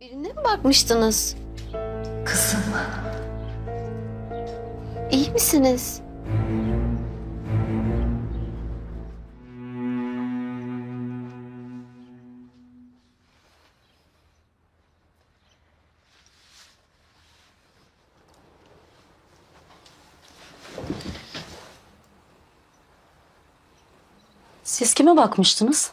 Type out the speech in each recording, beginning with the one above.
Birine mi bakmıştınız? Kızım. İyi misiniz? Siz kime bakmıştınız?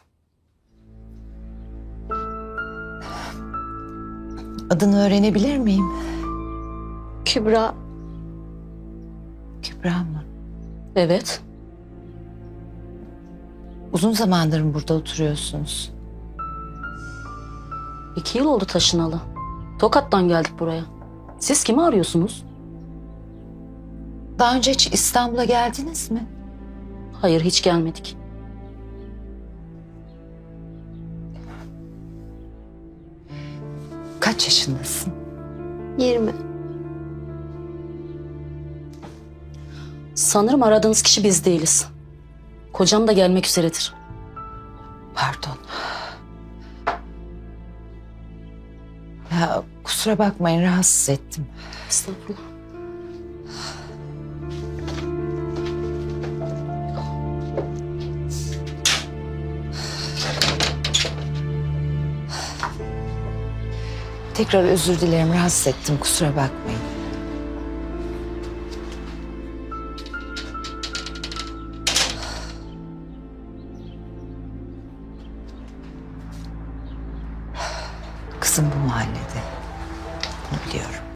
Adını öğrenebilir miyim? Kübra. Kübra mı? Evet. Uzun zamandır mı burada oturuyorsunuz? İki yıl oldu taşınalı. Tokat'tan geldik buraya. Siz kimi arıyorsunuz? Daha önce hiç İstanbul'a geldiniz mi? Hayır hiç gelmedik. Kaç yaşındasın? 20. Sanırım aradığınız kişi biz değiliz. Kocam da gelmek üzeredir. Pardon. Ya kusura bakmayın rahatsız ettim. Estağfurullah. Tekrar özür dilerim rahatsız ettim kusura bakmayın. Kızım bu mahallede.